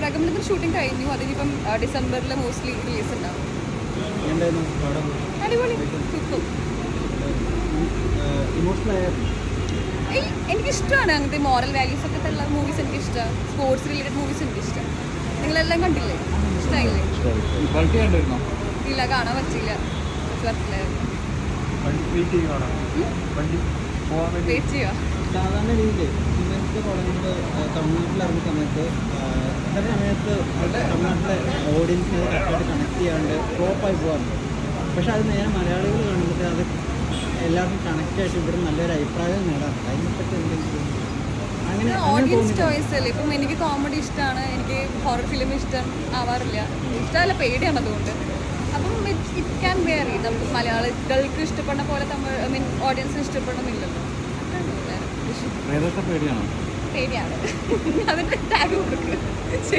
പ്രകമ്പനത്തിന്റെ shooting കഴിഞ്ഞു. അതിനിപ്പം ഡിസംബറിൽ മോസ്റ്റ്ലി റിലീസ് ഉണ്ടാവും. അടിപൊളി. എനിക്കിഷ്ടമാണ് അങ്ങനത്തെ മോറൽ വാല്യൂസ് ഒക്കെ ഉള്ള മൂവീസ് എനിക്ക് ഇഷ്ടമാണ് സ്പോർട്സ് റിലേറ്റഡ് മൂവീസ് എനിക്ക് ഇഷ്ടം നിങ്ങളെല്ലാം കണ്ടില്ലേ? ഇഷ്ടമായില്ലേ ഇല്ല കാണാൻ പറ്റില്ല പോകാൻ വേണ്ടി സാധാരണ രീതിയിൽ തമിഴ്നാട്ടിൽ ഇറങ്ങിയ സമയത്ത് ആ, സമയത്ത് തമിഴ്നാട്ടിലെ ഓഡിയൻസിനെ കറക്റ്റായിട്ട് കണക്ട് ചെയ്യാണ്ട് ഫ്ലോപ്പായി പോകാറുണ്ട് പക്ഷെ അത് നേരെ മലയാളികൾ കാണുമ്പോൾ അത് എല്ലാവർക്കും കണക്റ്റ് ആയിട്ട് ഇവിടെ നല്ലൊരു അഭിപ്രായം നേടാറുണ്ട് അതിനെപ്പറ്റി എന്തെങ്കിലും അങ്ങനെ ഓഡിയൻസ് ചോയ്സ് അല്ലേ? ഇപ്പം എനിക്ക് കോമഡി ഇഷ്ടമാണ് എനിക്ക് ഹൊറർ ഫിലിം ഇഷ്ടം ആവാറില്ല. ഇഷ്ടമല്ല പേടിയാണ് അതുകൊണ്ട്. അപ്പം ഇറ്റ് ക്യാൻ വേറി നമുക്ക് മലയാളികൾക്ക് ഇഷ്ടപ്പെടുന്ന പോലെ തമിഴ് ഐ മീൻ ഓഡിയൻസിന് ഇഷ്ടപ്പെടണമെന്നില്ലല്ലോ. പ്രേതത്തെ പേടിയാണ്? അതിന്റെ ടാഗ് കൊടുക്കുക